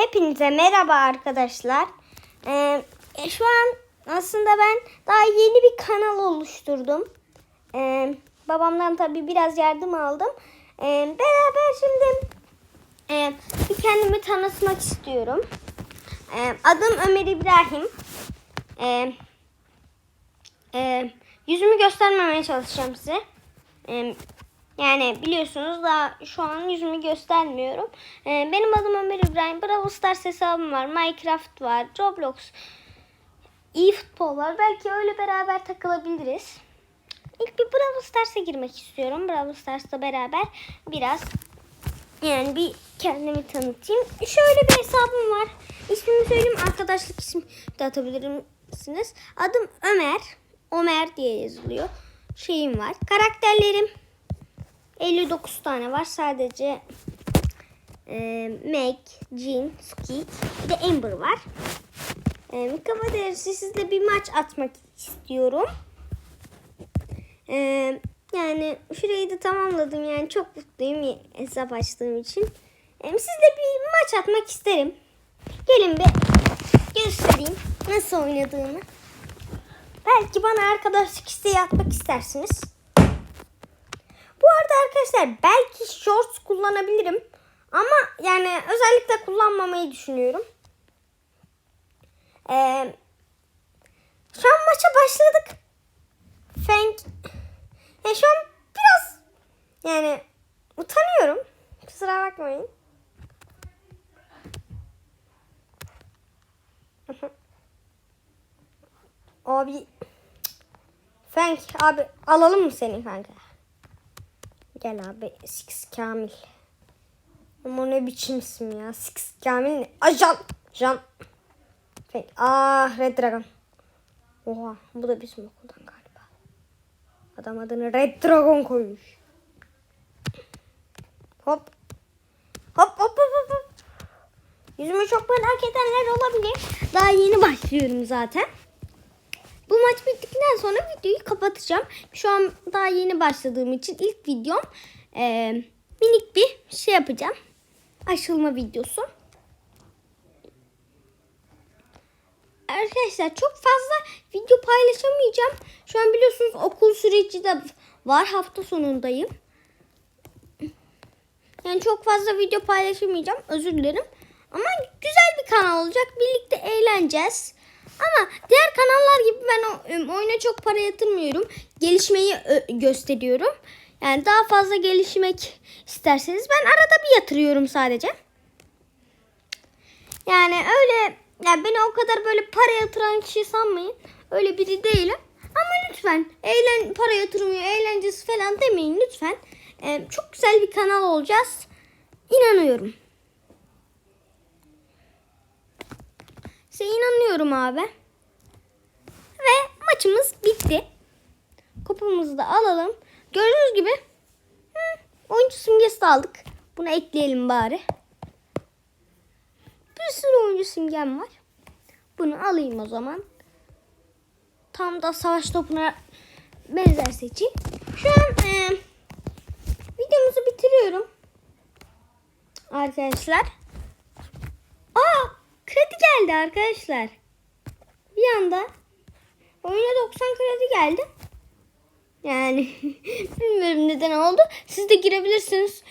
Hepinize merhaba arkadaşlar. Ee, e, şu an aslında ben daha yeni bir kanal oluşturdum. Ee, babamdan tabii biraz yardım aldım. Ee, beraber şimdi e, bir kendimi tanıtmak istiyorum. Ee, adım Ömer İbrahim. Ee, e, yüzümü göstermemeye çalışacağım size. Ee, yani biliyorsunuz daha şu an yüzümü göstermiyorum. Ee, benim adım Ömer İbrahim. Brawl Stars hesabım var. Minecraft var. Roblox. iyi futbol var. Belki öyle beraber takılabiliriz. İlk bir Brawl Stars'a girmek istiyorum. Brawl Stars'la beraber biraz yani bir kendimi tanıtayım. Şöyle bir hesabım var. İsmimi söyleyeyim. Arkadaşlık ismi de atabilirsiniz. Adım Ömer. Ömer diye yazılıyor. Şeyim var. Karakterlerim 59 tane var. Sadece e, Meg, Jean, Squeak de Amber var. E, kafa dersi sizle bir maç atmak istiyorum. E, yani şurayı da tamamladım. Yani çok mutluyum hesap açtığım için. E, sizle bir maç atmak isterim. Gelin bir göstereyim nasıl oynadığını. Belki bana arkadaşlık isteği atmak istersiniz. Arada arkadaşlar belki shorts kullanabilirim. Ama yani özellikle kullanmamayı düşünüyorum. Ee, şu an maça başladık. Fenk. Ya şu an biraz yani utanıyorum. Kusura bakmayın. Abi Fenk abi alalım mı seni kanka? Gel abi Six Kamil. Ama ne biçim isim ya? Six Kamil ne? Ajan. Jan. Ah Red Dragon. Oha bu da bizim okuldan galiba. Adam adını Red Dragon koymuş. Hop. Hop hop hop hop. hop. Yüzümü çok merak edenler olabilir. Daha yeni başlıyorum zaten. Bu maç bittikten sonra videoyu kapatacağım. Şu an daha yeni başladığım için ilk videom e, minik bir şey yapacağım. Aşılma videosu. Arkadaşlar çok fazla video paylaşamayacağım. Şu an biliyorsunuz okul süreci de var. Hafta sonundayım. Yani çok fazla video paylaşamayacağım. Özür dilerim. Ama güzel bir kanal olacak. Birlikte eğleneceğiz. Ama diğer kanallar gibi ben oyuna çok para yatırmıyorum. Gelişmeyi gösteriyorum. Yani daha fazla gelişmek isterseniz ben arada bir yatırıyorum sadece. Yani öyle yani beni o kadar böyle para yatıran kişi sanmayın. Öyle biri değilim. Ama lütfen eğlen para yatırmıyor, eğlencesi falan demeyin lütfen. Ee, çok güzel bir kanal olacağız. İnanıyorum. Size inanıyorum abi. Ve maçımız bitti. Kupamızı da alalım. Gördüğünüz gibi hı, oyuncu simgesi de aldık. Bunu ekleyelim bari. Bir sürü oyuncu simgem var. Bunu alayım o zaman. Tam da savaş topuna benzer seçeyim. Şu an e, videomuzu bitiriyorum. Arkadaşlar. Geldi arkadaşlar. Bir anda oyuna 90 kredi geldi. Yani bilmiyorum neden oldu. Siz de girebilirsiniz.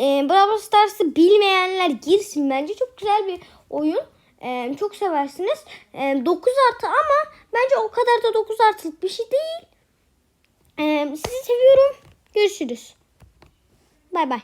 Ee, Brawl Stars'ı bilmeyenler girsin. Bence çok güzel bir oyun. Ee, çok seversiniz. Ee, 9 artı ama bence o kadar da 9 artılık bir şey değil. Ee, sizi seviyorum. Görüşürüz. Bay bay.